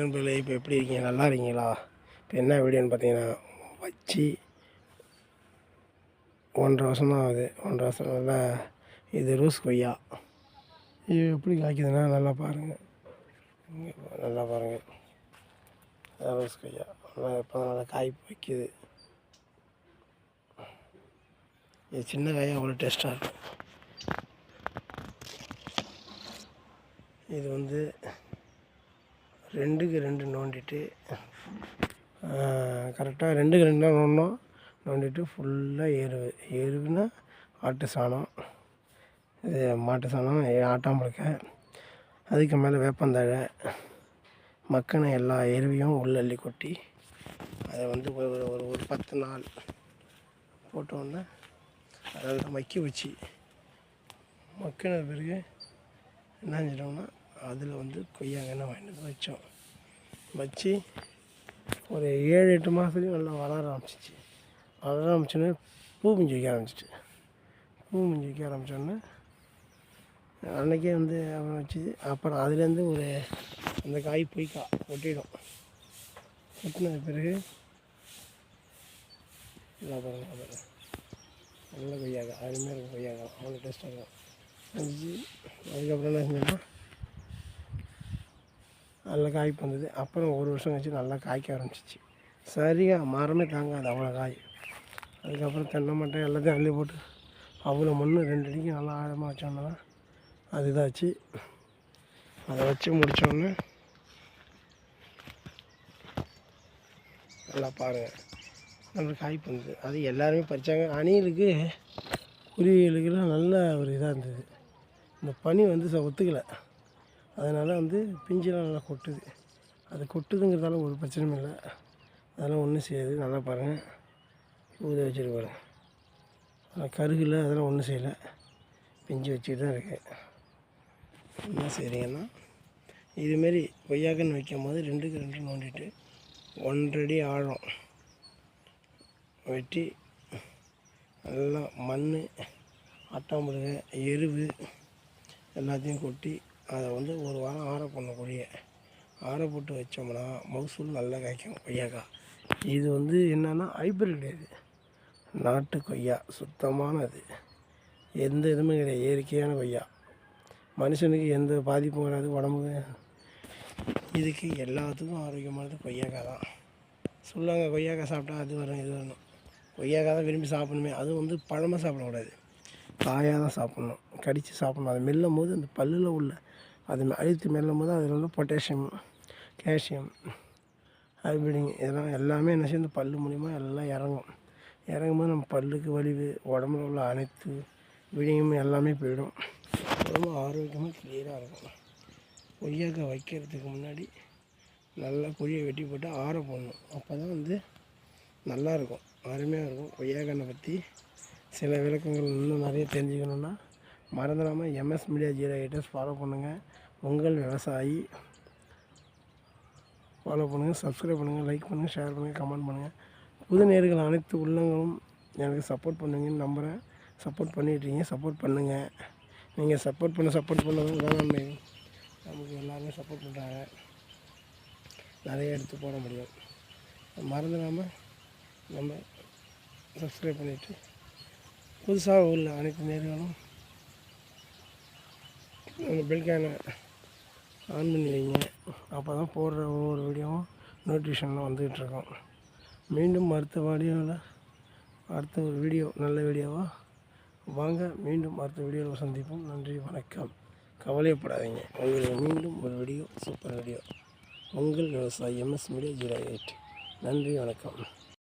நண்பர்களே இப்போ எப்படி இருக்கீங்க? நல்லா இருக்கீங்களா? இப்போ என்ன வீடியோன்னு பார்த்தீங்கன்னா வச்சு ஒன்றரை வருஷம் தான் ஆகுது. ஒன்றரை வருஷம் நல்லா இது ரூஸ் கொய்யா. இது எப்படி காய்க்குதுன்னா நல்லா பாருங்கள் நல்லா பாருங்கள் அதான் கொய்யா. நல்லா இப்போ நல்லா காய் வைக்குது. இது சின்ன காயாக அவ்வளோ டேஸ்ட்டாக இருக்கும் இது வந்து ரெண்டுக்கு ரெண்டு நோண்டிட்டு கரெக்டாக ரெண்டுக்கு ரெண்டு தான் நோண்டணும். நோண்டிட்டு ஃபுல்லாக எருவு. எருவுனா ஆட்டு சாணம். இது மாட்டு சாணம் ஏ- அதுக்கு மேலே வேப்பந்தழை. மக்கின எல்லா எருவையும் உள்ளள்ளி கொட்டி அதை வந்து ஒரு ஒரு ஒரு பத்து நாள் போட்டோன்னே அதாவது மக்கி வச்சு மக்கின பிறகு என்ன செஞ்சோம்னா அதில் வந்து கொய்யாங்கன்னு வாங்கிட்டு வச்சோம். வச்சு ஒரு ஏழு எட்டு மாதத்துலேயும் நல்லா வளர ஆரம்பிச்சிச்சு. வளர ஆரம்பிச்சோன்னே பூ மிஞ்சி வைக்க ஆரம்பிச்சிட்டு பூ மிஞ்சி வைக்க ஆரம்பித்தோன்னே அன்றைக்கே வந்து அப்புறம் வச்சு அப்புறம் அதுலேருந்து ஒரு அந்த காய் பொய்க்கா கா கொட்டிடும் கொட்டினது பிறகு இல்லை பாருங்க பாருங்க. நல்ல கொய்யாக்கா அருமையாக இருக்கும் கொய்யாக்கா அவ்வளோ டேஸ்ட்டாக இருக்கும். செஞ்சு அதுக்கப்புறம் என்ன செஞ்சோம்னா நல்ல காய் வந்தது. அப்புறம் ஒரு வருஷம் கழிச்சு நல்லா காய்க்க ஆரம்பிச்சிச்சு. சரியாக மரமே தாங்காது அவ்வளோ காய். அதுக்கப்புறம் தென்னை மட்டை எல்லாத்தையும் அள்ளி போட்டு அவ்வளோ மண் ரெண்டு அடிக்கு நல்லா ஆழமாக வச்சோன்னா அது இதாச்சு. அதை வச்சு முடித்தோடனே நல்லா பாருங்கள் நம்மளுக்கு காய் வந்தது. அது எல்லாருமே பறித்தாங்க அணிலுக்கு குருவிகளுக்கெல்லாம் நல்ல ஒரு இதாக இருந்தது. இந்த பனி வந்து ச- ஒத்துக்கலை. அதனால் வந்து பிஞ்செலாம் நல்லா கொட்டுது. அது கொட்டுதுங்கிறதால ஒரு பிரச்சனையும் இல்லை. அதெல்லாம் ஒன்றும் செய்யாது. நல்லா பாருங்கள் ஊத வச்சுட்டு பாருங்கள் கருகில் அதெல்லாம் ஒன்றும் செய்யலை. பிஞ்சு வச்சுட்டு தான் இருக்கேன் என்ன செய்கிறீங்கன்னா இதுமாரி கொய்யாக்கன்னு வைக்கும் போது ரெண்டுக்கு ரெண்டு நோண்டிட்டு ஒன்றடி ஆழம் வெட்டி நல்லா மண் ஆட்டாம்புழுகை எருவு எல்லாத்தையும் கொட்டி அதை வந்து ஒரு வாரம் ஆற போடணும் கொடியை ஆற போட்டு வச்சோம்னா மகசூல் நல்லா காய்க்கும் கொய்யாக்காய் இது வந்து என்னென்னா ஹைப்ரிட் கிடையாது நாட்டு கொய்யா சுத்தமானது. எந்த இதுவுமே கிடையாது. இயற்கையான கொய்யா. மனுஷனுக்கு எந்த பாதிப்பும் வராது உடம்புக்கு. இதுக்கு எல்லாத்துக்கும் ஆரோக்கியமானது கொய்யாக்காய் தான். சொல்லுவாங்க கொய்யாக்காய் சாப்பிட்டா அது வரும் இது வரணும். கொய்யாக்காய் தான் விரும்பி சாப்பிடணுமே. அதுவும் வந்து பழமாக சாப்பிடக்கூடாது. காயாக தான் சாப்பிட்ணும். கடித்து சாப்பிட்ணும். அதை மெல்லும் போது அந்த பல்லில் உள்ள அது அழுத்து மெல்லும் போது அதில் உள்ள பொட்டாசியம் கால்சியம் ஹைபிரிடிங் இதெல்லாம் எல்லாமே என்ன செய்யும் பல் மூலிமா எல்லாம் இறங்கும். இறங்கும் போது நம்ம பல்லுக்கு வலிவு உடம்புல உள்ள அனைத்து விடியமும் எல்லாமே போயிடும். ரொம்ப ஆரோக்கியமாக கிளியராக இருக்கும். கொய்யாக்காய் வைக்கிறதுக்கு முன்னாடி நல்லா கொய்யை வெட்டி போட்டு ஆற போடணும். அப்போ தான் வந்து நல்லா இருக்கும். அருமையாக இருக்கும். கொய்யாக்கண்ணை பற்றி சில விளக்கங்கள் இன்னும் நிறைய தெரிஞ்சுக்கணுன்னா மறந்துடாமல் MS media zero eighters follow பண்ணுங்கள் உங்கள் விவசாயி ஃபாலோ பண்ணுங்கள் சப்ஸ்கிரைப் பண்ணுங்கள் லைக் பண்ணுங்கள் ஷேர் பண்ணுங்கள் கமெண்ட் பண்ணுங்கள் புது நேர்கள் அனைத்து உள்ளங்களும் எனக்கு சப்போர்ட் பண்ணுங்கன்னு நம்புகிறேன் சப்போர்ட் பண்ணிட்டுருங்க சப்போர்ட் பண்ணுங்கள் நீங்கள் சப்போர்ட் பண்ண சப்போர்ட் பண்ணதும் நமக்கு எல்லாருமே சப்போர்ட் பண்ணுறாங்க நிறைய எடுத்து போட முடியும். மறந்துடாமல் நம்ம சப்ஸ்கிரைப் பண்ணிவிட்டு புதுசாக உள்ள அனைத்து நேர்களும் அந்த பெல்கானை ஆன் பண்ணி வைங்க அப்போ தான் போடுற ஒவ்வொரு வீடியோவும் நோட்டிஃபிகேஷனில் வந்துகிட்ருக்கோம் மீண்டும் அடுத்த வீடியோவில் அடுத்த ஒரு வீடியோ நல்ல வீடியோவாக வாங்க மீண்டும் அடுத்த வீடியோவில் சந்திப்போம். நன்றி வணக்கம். கவலைப்படாதீங்க உங்களுக்கு மீண்டும் ஒரு வீடியோ சூப்பர் வீடியோ உங்கள் விவசாயி எம்எஸ் மீடியா ஜீரோ எயிட் நன்றி வணக்கம்.